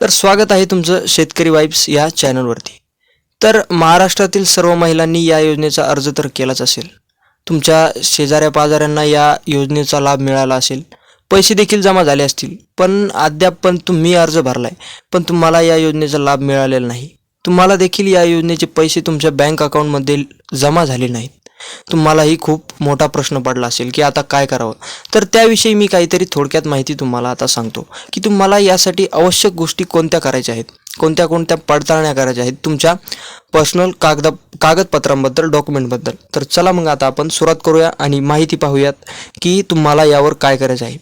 तर स्वागत आहे तुमचं शेतकरी वाईब्स या चॅनलवरती. तर महाराष्ट्रातील सर्व महिलांनी या योजनेचा अर्ज तर केलाच असेल. तुमच्या शेजाऱ्या पाजाऱ्यांना या योजनेचा लाभ मिळाला असेल. पैसे देखील जमा झाले असतील. पण अद्याप पण तुम्ही अर्ज भरलाय. पण तुम्हाला या योजनेचा लाभ मिळालेला नाही. तुम्हाला देखील या योजनेचे पैसे तुमच्या बँक अकाउंटमध्ये जमा झाले नाहीत. तुम्हालाही खूप मोठा प्रश्न पडला असेल की आता काय करावं? तर त्याविषयी मी काहीतरी थोडक्यात माहिती तुम्हाला आता सांगतो की तुम्हाला यासाठी आवश्यक गोष्टी कोणत्या करायच्या आहेत? कोणत्या कोणत्या पडताळण्या करायच्या आहेत? तुमच्या पर्सनल कागद कागदपत्रांबद्दल डॉक्युमेंटबद्दल तर चला मग आता आपण सुरुवात करूया आणि माहिती पाहूयात की तुम्हाला यावर काय करायचं आहे.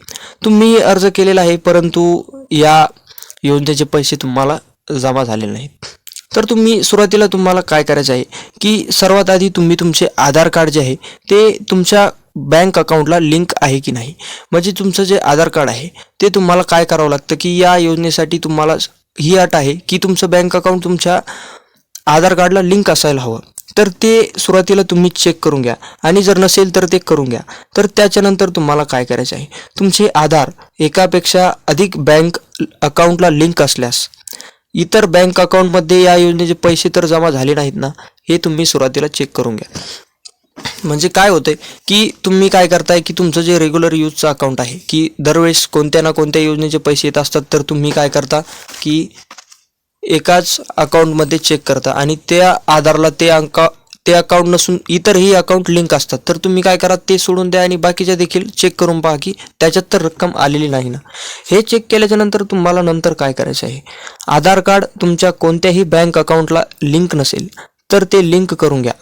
तुम्ही अर्ज केलेला आहे परंतु या योजनेचे पैसे तुम्हाला जमा झालेले नाहीत. तर तुम्ही सुरुवातीला तुम्हाला काय करायचं आहे की सर्वात आधी तुम्ही तुमचे आधार कार्ड जे आहे ते तुमच्या बँक अकाउंटला लिंक आहे की नाही? म्हणजे तुमचं जे आधार कार्ड आहे ते तुम्हाला काय करावं लागतं की या योजनेसाठी तुम्हाला ही अट आहे की तुमचं बँक अकाउंट तुमच्या आधार कार्डला लिंक असायला हवं. तर ते सुरुवातीला तुम्ही चेक करून घ्या. आणि जर नसेल तर ते करून घ्या. तर त्याच्यानंतर तुम्हाला काय करायचं आहे? तुमचे आधार एकापेक्षा अधिक बँक अकाउंटला लिंक असल्यास इतर बँक अकाउंटमध्ये या योजनेचे पैसे तर जमा झाले नाहीत ना हे तुम्ही सुरुवातीला चेक करून घ्या. म्हणजे काय होतंय की तुम्ही काय करताय की तुमचं जे रेग्युलर यूजचं अकाउंट आहे की दरवेळेस कोणत्या ना कोणत्या योजनेचे पैसे येत असतात तर तुम्ही काय करता की एकाच अकाउंटमध्ये चेक करता आणि त्या आधारला ते अंका ते अकाउंट नसून इतरही अकाउंट लिंक असतात. तर तुम्ही काय करा ते सोडून द्या आणि बाकीच्या देखील चेक करून पहा की त्याच्यात तर रक्कम आलेली नाही ना. हे चेक केल्याच्यानंतर तुम्हाला नंतर काय करायचं आहे? आधार कार्ड तुमच्या कोणत्याही बँक अकाउंटला लिंक नसेल तर ते लिंक करून घ्या.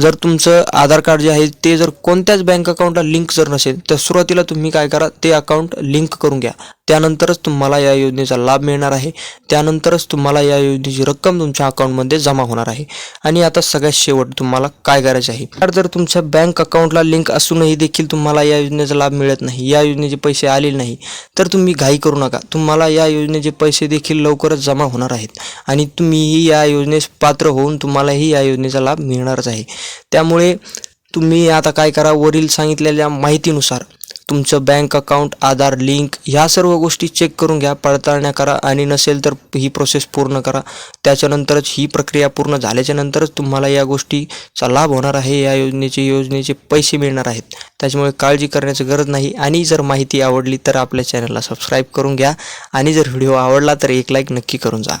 जर तुमचं आधार कार्ड जे आहे ते जर कोणत्याच बँक अकाउंटला लिंक जर नसेल तर सुरुवातीला तुम्ही काय करा ते अकाउंट लिंक करून घ्या. त्यानंतरच तुम्हाला या योजनेचा लाभ मिळणार आहे. त्यानंतरच तुम्हाला या योजनेची रक्कम तुमच्या अकाउंटमध्ये जमा होणार आहे. आणि आता सगळ्यात शेवट तुम्हाला काय करायचे आहे? तर जर तुमच्या बँक अकाउंटला लिंक असूनही देखील तुम्हाला या योजनेचा लाभ मिळत नाही या योजनेचे पैसे आलेले नाही तर तुम्ही घाई करू नका. तुम्हाला या योजनेचे पैसे देखील लवकरच जमा होणार आहेत. आणि तुम्हीही या योजनेस पात्र होऊन तुम्हालाही या योजनेचा लाभ मिळणारच आहे. त्यामुळे तुम्ही आता काय करा? वरील सांगितलेल्या माहितीनुसार तुमचं बँक अकाउंट आधार लिंक ह्या सर्व गोष्टी चेक करून घ्या पडताळण्या करा आणि नसेल तर ही प्रोसेस पूर्ण करा. त्याच्यानंतरच ही प्रक्रिया पूर्ण झाल्याच्या नंतरच तुम्हाला या गोष्टीचा लाभ होणार आहे. या योजनेचे योजनेचे पैसे मिळणार आहेत. त्याच्यामुळे काळजी करण्याची गरज नाही. आणि जर माहिती आवडली तर आपल्या चॅनलला सबस्क्राईब करून घ्या. आणि जर व्हिडिओ आवडला तर एक लाईक नक्की करून जा.